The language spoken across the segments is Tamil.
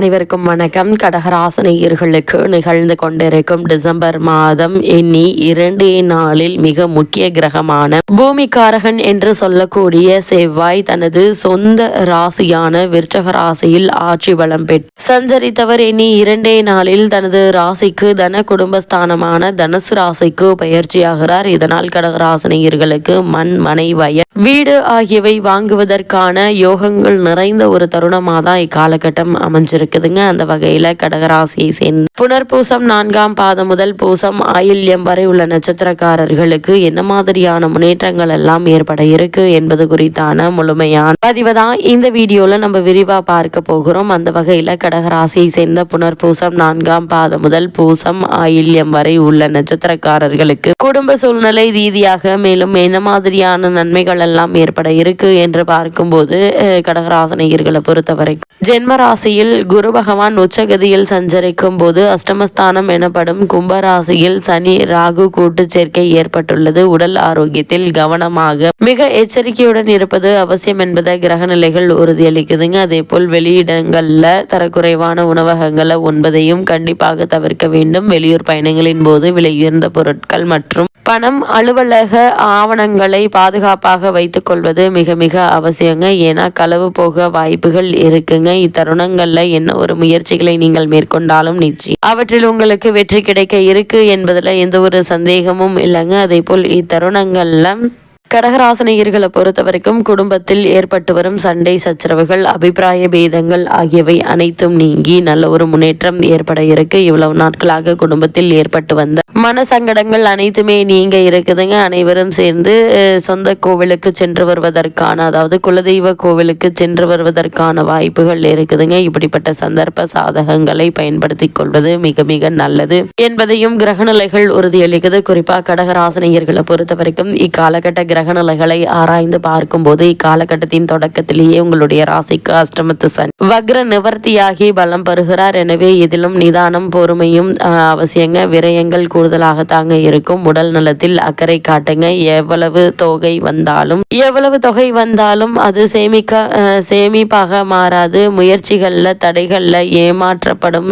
அனைவருக்கும் வணக்கம். கடகராசனையர்களுக்கு நிகழ்ந்து கொண்டிருக்கும் டிசம்பர் மாதம் எண்ணி இரண்டே நாளில் மிக முக்கிய கிரகமான பூமிக்காரகன் என்று சொல்லக்கூடிய செவ்வாய் தனது சொந்த ராசியான விருச்சக ராசியில் ஆட்சி பலம் பெற்று சஞ்சரித்தவர் எண்ணி இரண்டே நாளில் தனது ராசிக்கு தன குடும்பஸ்தானமான தனுசு ராசிக்கு பயிற்சியாகிறார். இதனால் கடகராசனையர்களுக்கு மண் மனை வீடு ஆகியவை வாங்குவதற்கான யோகங்கள் நிறைந்த ஒரு தருணமாக தான் இக்காலகட்டம் இருக்குதுங்க. அந்த வகையில் கடகராசியை சேர்ந்து புனர்பூசம் நான்காம் பாதம் முதல் பூசம் ஆயில்யம் வரை உள்ள நட்சத்திரக்காரர்களுக்கு என்ன மாதிரியான முன்னேற்றங்கள் எல்லாம் ஏற்பட இருக்கு என்பது குறித்தான முழுமையான பதிவு தான் இந்த வீடியோல நம்ம விரிவா பார்க்க போகிறோம். அந்த வகையில கடகராசியை சேர்ந்த புனர்பூசம் நான்காம் பாதம் முதல் பூசம் ஆயில்யம் வரை உள்ள நட்சத்திரக்காரர்களுக்கு குடும்ப சூழ்நிலை ரீதியாக மேலும் என்ன மாதிரியான நன்மைகள் எல்லாம் ஏற்பட இருக்கு என்று பார்க்கும்போது கடகராசனையர்களை பொறுத்தவரைக்கும் ஜென்ம ராசியில் குரு பகவான் உச்சகதியில் சஞ்சரிக்கும் போது அஷ்டமஸ்தானம் எனப்படும் கும்பராசியில் சனி ராகு கூட்டு சேர்க்கை ஏற்பட்டுள்ளது. உடல் ஆரோக்கியத்தில் கவனமாக மிக எச்சரிக்கையுடன் இருப்பது அவசியம் என்பதை கிரக நிலைகள் உறுதியளிக்குதுங்க. அதே போல் வெளியிடங்கள்ல தரக்குறைவான உணவகங்களை உண்பதையும் கண்டிப்பாக தவிர்க்க வேண்டும். வெளியூர் பயணங்களின் போது விலையுயர்ந்த பொருட்கள் மற்றும் பணம் அலுவலக ஆவணங்களை பாதுகாப்பாக வைத்துக் கொள்வது மிக மிக அவசியங்க. ஏன்னா களவு போக வாய்ப்புகள் இருக்குங்க. இத்தருணங்கள்ல என்ன ஒரு முயற்சிகளை நீங்கள் மேற்கொண்டாலும் நிச்சயம். அவற்றில் உங்களுக்கு வெற்றி கிடைக்க இருக்கு என்பதுல எந்த ஒரு சந்தேகமும் இல்லைங்க. அதே போல் இத்தருணங்கள்ல கடகராசனையர்களை பொறுத்த வரைக்கும் குடும்பத்தில் ஏற்பட்டு வரும் சண்டை சச்சரவுகள் அபிப்பிராய பேதங்கள் ஆகியவை அனைத்தும் நீங்கி நல்ல ஒரு முன்னேற்றம் ஏற்பட இருக்கு. இவ்வளவு நாட்களாக குடும்பத்தில் ஏற்பட்டு வந்த மன சங்கடங்கள் அனைத்துமே நீங்க இருக்குதுங்க. அனைவரும் சேர்ந்து சொந்த கோவிலுக்கு சென்று வருவதற்கான அதாவது குலதெய்வ கோவிலுக்கு சென்று வருவதற்கான வாய்ப்புகள் இருக்குதுங்க. இப்படிப்பட்ட சந்தர்ப்ப சாதகங்களை பயன்படுத்தி கொள்வது மிக மிக நல்லது என்பதையும் கிரகநிலைகள் உறுதியளிக்குது. குறிப்பா கடகராசனையர்களை பொறுத்த வரைக்கும் இக்காலகட்ட கிரகநிலைகளை ஆராய்ந்து பார்க்கும்போது இக்காலகட்டத்தின் தொடக்கத்திலேயே உங்களுடைய ராசிக்கு அஷ்டமத்து சன். வக்ர நிவர்த்தியாகி பலம் பெறுகிறார். எனவே இதிலும் நிதானம் பொறுமையும் அவசியங்க. விரயங்கள் கூடுதலாக தாங்க இருக்கும். உடல் நலத்தில் அக்கறை காட்டுங்க. எவ்வளவு தொகை வந்தாலும் எவ்வளவு தொகை வந்தாலும் அது சேமிக்க சேமிப்பாக மாறாது. முயற்சிகள்ல தடைகளில் ஏமாற்றப்படும்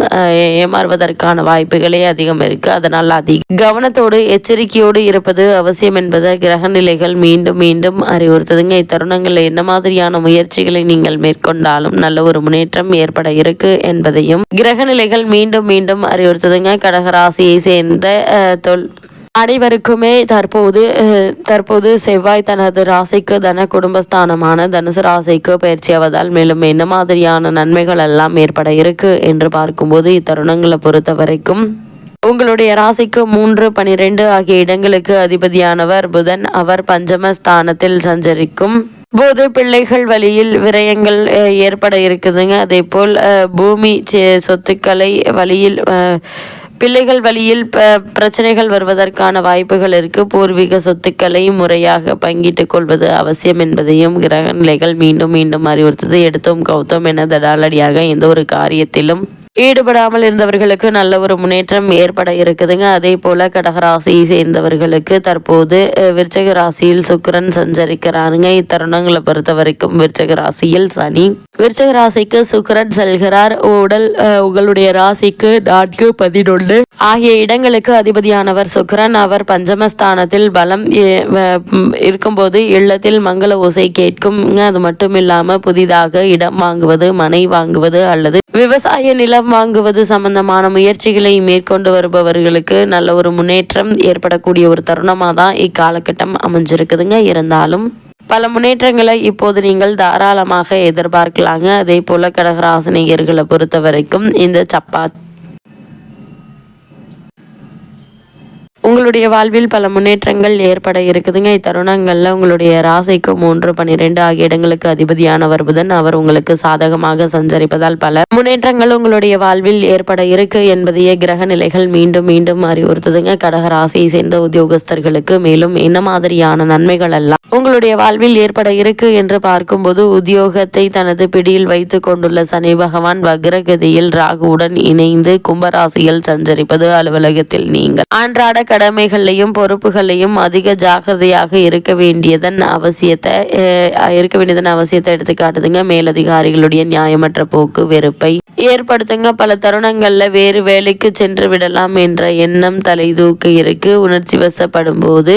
ஏமாறுவதற்கான வாய்ப்புகளே அதிகம் இருக்கு. அதனால் அதிக கவனத்தோடு எச்சரிக்கையோடு இருப்பது அவசியம் என்பதை கிரகநிலைகள் மீண்டும் மீண்டும் அறிவுறுத்துதுங்க. இத்தருணங்களில் என்ன மாதிரியான முயற்சிகளை நீங்கள் மேற்கொண்டாலும் நல்ல ஒரு முன்னேற்றம் ஏற்பட இருக்கு என்பதையும் கிரகநிலைகள் மீண்டும் மீண்டும் அறிவுறுத்துதுங்க. கடகராசியை சேர்ந்த தொல் அனைவருக்குமே தற்போது தற்போது செவ்வாய் தனது ராசிக்கு தன குடும்பஸ்தானமான தனுசு ராசிக்கு பயிற்சியாவதால் மேலும் என்ன மாதிரியான நன்மைகள் எல்லாம் ஏற்பட இருக்கு என்று பார்க்கும்போது இத்தருணங்களை பொறுத்த வரைக்கும் உங்களுடைய ராசிக்கு மூன்று பனிரெண்டு ஆகிய இடங்களுக்கு அதிபதியானவர் புதன். அவர் பஞ்சம ஸ்தானத்தில் சஞ்சரிக்கும் போது பிள்ளைகள் வழியில் விரயங்கள் ஏற்பட இருக்குதுங்க. அதே போல் பூமி சொத்துக்களை வழியில் பிள்ளைகள் வழியில் ப பிரச்சனைகள் வருவதற்கான வாய்ப்புகள் இருக்கு. பூர்வீக சொத்துக்களை முறையாக பங்கிட்டுக் கொள்வது அவசியம் என்பதையும் கிரக நிலைகள் மீண்டும் மீண்டும் அறிவுறுத்தது. எடுத்தோம் கௌத்தம் என தடாலடியாக எந்த ஒரு காரியத்திலும் ஈடுபடாமல் இருந்தவர்களுக்கு நல்ல ஒரு முன்னேற்றம் ஏற்பட இருக்குதுங்க. அதே போல கடகராசியை சேர்ந்தவர்களுக்கு தற்போது விருச்சக ராசியில் சுக்கரன் சஞ்சரிக்கிறாருங்க. இத்தருணங்களை பொறுத்த வரைக்கும் விருச்சக ராசியில் சனி. விருச்சக ராசிக்கு சுக்கரன் செல்கிறார். உடல் உங்களுடைய ராசிக்கு நான்கு பதினொன்று ஆகிய இடங்களுக்கு அதிபதியானவர் சுக்கரன். அவர் பஞ்சமஸ்தானத்தில் பலம் இருக்கும்போது இல்லத்தில் மங்கள ஓசை கேட்கும் அது மட்டும் இல்லாம புதிதாக இடம் வாங்குவது மனை வாங்குவது அல்லது விவசாய நிலம் வாங்குவது சம்பந்தமான முயற்சிகளை மேற்கொண்டு வருபவர்களுக்கு நல்ல ஒரு முன்னேற்றம் ஏற்படக்கூடிய ஒரு தருணமாக தான் இக்காலகட்டம் அமைஞ்சிருக்குதுங்க. இருந்தாலும் பல முன்னேற்றங்களை இப்போது நீங்கள் தாராளமாக எதிர்பார்க்கலாங்க. அதே போல கடகராசினியர்களை பொறுத்த வரைக்கும் இந்த சப்பாத் உங்களுடைய வாழ்வில் பல முன்னேற்றங்கள் ஏற்பட இருக்குதுங்க. இத்தருணங்களில் உங்களுடைய ராசிக்கு மூன்று பன்னிரெண்டு ஆகிய இடங்களுக்கு அதிபதியானவர் புதன். அவர் உங்களுக்கு சாதகமாக சஞ்சரிப்பதால் பல முன்னேற்றங்கள் உங்களுடைய வாழ்வில் ஏற்பட இருக்கு என்பதையே கிரக நிலைகள் மீண்டும் மீண்டும் அறிவுறுத்துதுங்க. கடக ராசியை சேர்ந்த உத்தியோகஸ்தர்களுக்கு மேலும் என்ன மாதிரியான நன்மைகள் எல்லாம் உங்களுடைய வாழ்வில் ஏற்பட இருக்கு என்று பார்க்கும்போது உத்தியோகத்தை தனது பிடியில் வைத்து கொண்டுள்ள சனி பகவான் வக்ரகதியில் ராகுவுடன் இணைந்து கும்பராசியில் சஞ்சரிப்பது அலுவலகத்தில் நீங்கள் அன்றாட கடமைகளையும் பொறுப்புகளையும் அதிக ஜாக்கிரதையாக இருக்க வேண்டியதன் அவசியத்தை இருக்க வேண்டியதன் அவசியத்தை எடுத்து காட்டுதுங்க மேலதிகாரிகளுடைய நியாயமற்ற போக்கு வெறுப்பை ஏற்படுத்துங்க. பல தருணங்கள்ல வேறு வேலைக்கு சென்று விடலாம் என்ற எண்ணம் தலை தூக்கி இருக்கு. உணர்ச்சி வசப்படும் போது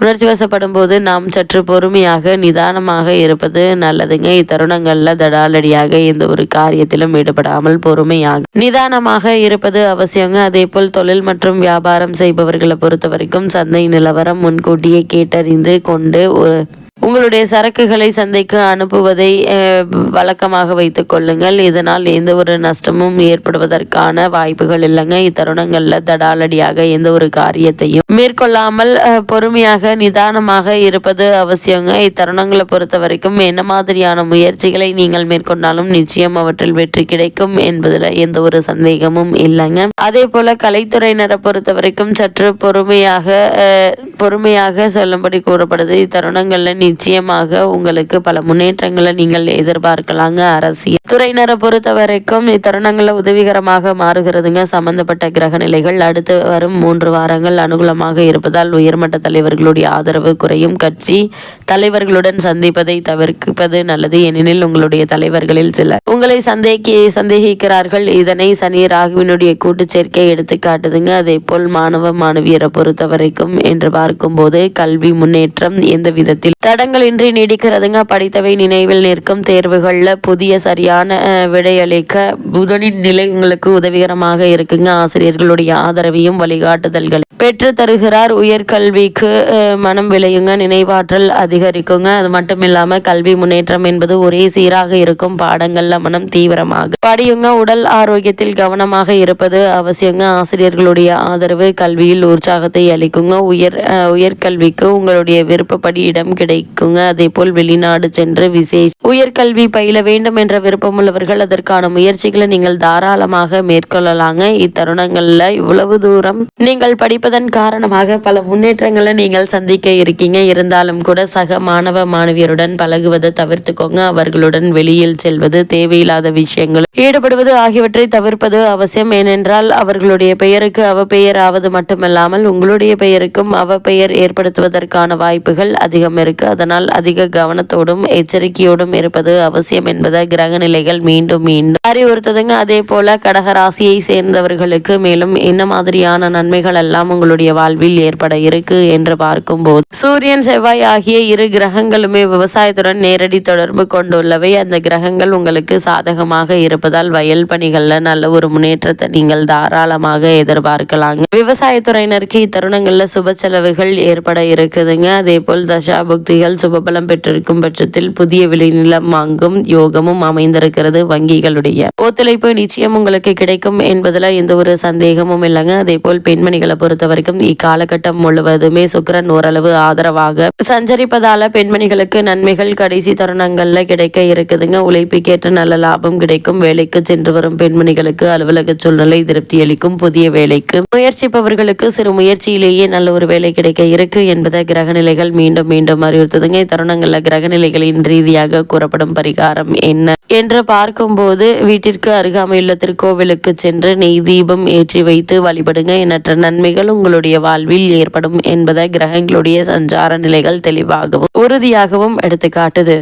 உணர்ச்சி வசப்படும் போது நாம் சற்று பொறுமையாக நிதானமாக இருப்பது நல்லதுங்க. இத்தருணங்கள்ல தடாலடியாக எந்த ஒரு காரியத்திலும் ஈடுபடாமல் பொறுமையாக நிதானமாக இருப்பது அவசியங்க. அதே போல் தொழில் மற்றும் வியாபாரம் செய்பவர்கள் பொறுத்த வரைக்கும் சந்தை நிலவரம் முன்கூட்டியே கேட்டறிந்து கொண்டு ஒரு உங்களுடைய சரக்குகளை சந்தைக்கு அனுப்புவதை வழக்கமாக வைத்துக் கொள்ளுங்கள். இதனால் எந்த ஒரு நஷ்டமும் ஏற்படுவதற்கான வாய்ப்புகள் இல்லைங்க. இத்தருணங்களில் தடாலடியாக எந்த ஒரு காரியத்தையும் மேற்கொள்ளாமல் பொறுமையாக நிதானமாக இருப்பது அவசியங்க. இத்தருணங்களை பொறுத்த வரைக்கும் என்ன மாதிரியான முயற்சிகளை நீங்கள் மேற்கொண்டாலும் நிச்சயம் அவற்றில் வெற்றி கிடைக்கும் என்பதுல எந்த ஒரு சந்தேகமும் இல்லைங்க. அதே போல கலைத்துறையினரை பொறுத்த வரைக்கும் சற்று பொறுமையாக பொறுமையாக சொல்லும்படி கூறப்படுது. இத்தருணங்களில் நிச்சயமாக உங்களுக்கு பல முன்னேற்றங்களை நீங்கள் எதிர்பார்க்கலாங்க. அரசியல் துறையினரை பொறுத்த வரைக்கும் இத்தருணங்களில் உதவிகரமாக மாறுகிறதுங்க. சம்பந்தப்பட்ட கிரக நிலைகள் அடுத்து வரும் மூன்று வாரங்கள் அனுகூலமாக இருப்பதால் உயர்மட்ட தலைவர்களுடைய ஆதரவு குறையும். கட்சி தலைவர்களுடன் சந்திப்பதை தவிர்ப்பது நல்லது. ஏனெனில் உங்களுடைய தலைவர்களில் சிலர் உங்களை சந்தேகி சந்தேகிக்கிறார்கள். இதனை சனி ராகுவினுடைய கூட்டு சேர்க்கை எடுத்து காட்டுதுங்க. அதே போல் மாணவ மாணவியரை பொறுத்த வரைக்கும் என்று பார்க்கும்போது கல்வி முன்னேற்றம் எந்த விதத்தில் தடங்களின்றி நீடிக்கிறதுங்க. படித்தவை நினைவில் நிற்கும் தேர்வுகள்ல புதிய சரியான சரியான விடையளிக்க புதனின் நிலை உங்களுக்கு உதவிகரமாக இருக்குங்க. ஆசிரியர்களுடைய ஆதரவையும் வழிகாட்டுதல்கள் பெற்று தருகிறார். உயர்கல்விக்கு மனம் விளையுங்க. நினைவாற்றல் அதிகரிக்குங்க. அது மட்டும் இல்லாம கல்வி முன்னேற்றம் என்பது ஒரே சீராக இருக்கும். பாடங்கள்ல மனம் தீவிரமாக படியுங்க. உடல் ஆரோக்கியத்தில் கவனமாக இருப்பது அவசியங்க. ஆசிரியர்களுடைய ஆதரவு கல்வியில் உற்சாகத்தை அளிக்குங்க. உயர் உயர்கல்விக்கு உங்களுடைய விருப்பப்படி இடம் கிடைக்குங்க. அதே போல் வெளிநாடு சென்று விசேஷ உயர்கல்வி பயில வேண்டும் என்ற விருப்பமுள்ளவர்கள் அதற்கான முயற்சிகளை நீங்கள் தாராளமாக மேற்கொள்ளலாங்க. இத்தருணங்கள்ல இவ்வளவு தூரம் நீங்கள் படிப்பதன் காரணமாக பல முன்னேற்றங்களை நீங்கள் சந்திக்க இருக்கீங்க. இருந்தாலும் கூட சக மாணவ மாணவியருடன் பழகுவதை தவிர்த்துக்கோங்க. அவர்களுடன் வெளியில் செல்வது தேவையில்லாத விஷயங்கள் ஈடுபடுவது ஆகியவற்றை தவிர்ப்பது அவசியம். ஏனென்றால் அவர்களுடைய பெயருக்கு அவ பெயர் ஆவது மட்டுமல்லாமல் உங்களுடைய பெயருக்கும் அவ பெயர் ஏற்படுத்துவதற்கான வாய்ப்புகள் அதிகம் இருக்கு. அதனால் அதிக கவனத்தோடும் எச்சரிக்கையோடும் இருப்பது அவசியம் என்பதை கிரகநிலை நிலைகள் மீண்டும் மீண்டும் அறிவுறுத்துதுங்க. அதே போல கடகராசியை சேர்ந்தவர்களுக்கு மேலும் என்ன மாதிரியான நன்மைகள் எல்லாம் உங்களுடைய வாழ்வில் ஏற்பட இருக்கு என்று பார்க்கும்போது சூரியன் செவ்வாய் ஆகிய இரு கிரகங்களுமே விவசாயத்துடன் நேரடி தொடர்பு கொண்டுள்ளவை. அந்த கிரகங்கள் உங்களுக்கு சாதகமாக இருப்பதால் வயல் பணிகள்ல நல்ல ஒரு முன்னேற்றத்தை நீங்கள் தாராளமாக எதிர்பார்க்கலாங்க. விவசாயத்துறையினருக்கு இத்தருணங்கள்ல சுப செலவுகள் ஏற்பட இருக்குதுங்க. அதே போல் தசா புக்திகள் சுபபலம் பெற்றிருக்கும் பட்சத்தில் புதிய விளைநிலம் வாங்கும் யோகமும் இருக்கிறது வங்கிகளுடைய. ஒத்துழைப்பு நிச்சயம் உங்களுக்கு கிடைக்கும் என்பதில் எந்த ஒரு சந்தேகமும் இல்லைங்க. அதே போல் பெண்மணிகளை பொறுத்த வரைக்கும் இக்காலகட்டம் முழுவதுமே சுக்கிரன் ஓரளவு ஆதரவாக சஞ்சரிப்பதால பெண்மணிகளுக்கு நன்மைகள் கடைசி தருணங்கள்ல கிடைக்க இருக்குதுங்க. உழைப்புக்கேற்ற நல்ல லாபம் கிடைக்கும். வேலைக்கு சென்று வரும் பெண்மணிகளுக்கு அலுவலக சூழ்நிலை திருப்தி அளிக்கும். புதிய வேலைக்கு முயற்சிப்பவர்களுக்கு சிறு முயற்சியிலேயே நல்ல ஒரு வேலை கிடைக்க இருக்கு என்பதை கிரகநிலைகள் மீண்டும் மீண்டும் அறிவுறுத்துதுங்க. இத்தருணங்கள்ல கிரகநிலைகளின் ரீதியாக கூறப்படும் பரிகாரம் என்ன? என்று பார்க்கும்போது வீட்டிற்கு அருகாமையுள்ள திருக்கோவிலுக்கு சென்று நெய் தீபம் ஏற்றி வைத்து வழிபடுங்க. எண்ணற்ற நன்மைகள் உங்களுடைய வாழ்வில் ஏற்படும் என்பதை கிரகங்களுடைய சஞ்சார நிலைகள் தெளிவாகவும் உறுதியாகவும் எடுத்து காட்டுது